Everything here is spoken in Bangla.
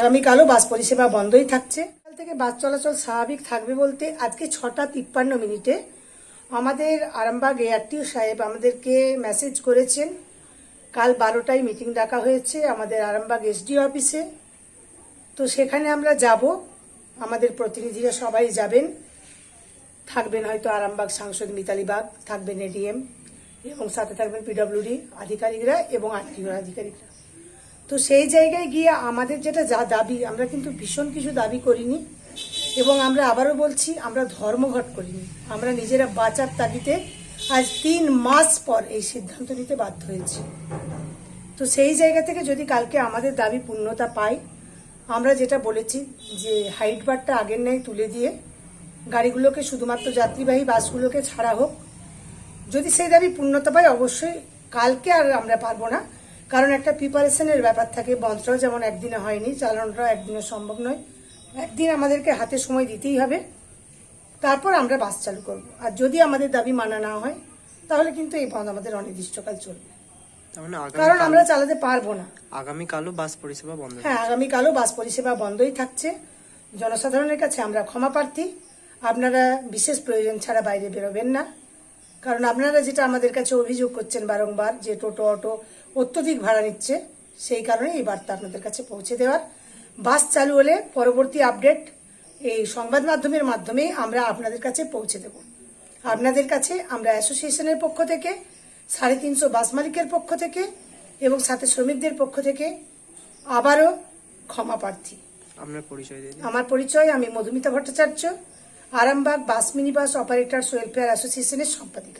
আগামীকালও বাস পরিষেবা বন্ধই থাকছে। কাল থেকে বাস চলাচল স্বাভাবিক থাকবে বলতে আজকে ছটা তিপ্পান্ন মিনিটে আমাদের আরামবাগ এআরটিও সাহেব আমাদেরকে মেসেজ করেছেন। কাল বারোটায় মিটিং ডাকা হয়েছে আমাদের আরামবাগ এসডি অফিসে তো সেখানে আমরা যাব। আমাদের প্রতিনিধিরা সবাই যাবেন। থাকবেন হয়তো আরামবাগ সাংসদ মিতালি বাগ, থাকবেন এডিএম এবং সাথে থাকবেন পিডব্লিউডি আধিকারিকরা এবং আরটিও আধিকারিকরা। তো সেই জায়গায় গিয়ে আমাদের যেটা যা দাবি, আমরা কিন্তু ভীষণ কিছু দাবি করিনি এবং আমরা আবারও বলছি, আমরা ধর্মঘট করিনি। আমরা নিজেরা বাঁচার তাগিতে আজ তিন মাস পর এই সিদ্ধান্ত নিতে বাধ্য হয়েছি। তো সেই জায়গা থেকে যদি কালকে আমাদের দাবি পূর্ণতা পাই আমরা যেটা বলেছি যে হাইট বারটা আগের ন্যায় তুলে দিয়ে গাড়িগুলোকে শুধুমাত্র যাত্রীবাহী বাসগুলোকে ছাড়া হোক, যদি সেই দাবি পূর্ণতা পায়, অবশ্যই কালকে আর আমরা পারব না। কারণ একটা প্রিপারেশনের ব্যাপার থাকে বন্ধটাও যেমন একদিনে হয়নি চালানোটাও একদিনে সম্ভব নয়। একদিন আমাদেরকে হাতে সময় দিতেই হবে। তারপর আমরা বাস চালু করব। আর যদি আমাদের দাবি মানা না হয় তাহলে কিন্তু এই বন্ধ আমাদের অনির্দিষ্টকাল চলবে। মানে কারণ আমরা চালাতে পারব না। আগামীকালও বাস পরিষেবা বন্ধ হ্যাঁ আগামীকালও বাস পরিষেবা বন্ধই থাকছে। জনসাধারণের কাছে আমরা ক্ষমা প্রার্থী। আপনারা বিশেষ প্রয়োজন ছাড়া বাইরে বেরোবেন না। কারণ আপনারা যেটা আমাদের কাছে অভিযোগ করছেন বারংবার যে টোটো অটো অত্যধিক ভাড়া নিচ্ছে সেই কারণে এই বার্তা আপনাদের কাছে পৌঁছে দেওয়ার। বাস চালু হলে পরবর্তী আপডেট এই সংবাদ মাধ্যমের মাধ্যমেই আমরা আপনাদের কাছে পৌঁছে দেব। আপনাদের কাছে আমরা অ্যাসোসিয়েশনের পক্ষ থেকে সাড়ে তিনশো বাস মালিকের পক্ষ থেকে এবং সাথে শ্রমিকদের পক্ষ থেকে আবারও ক্ষমা প্রার্থী। আমার পরিচয় আমি Madhumita Bhattacharya. Arambagh bus mini bus operator welfare অ্যাসোসিয়েশনের সম্পাদিকা।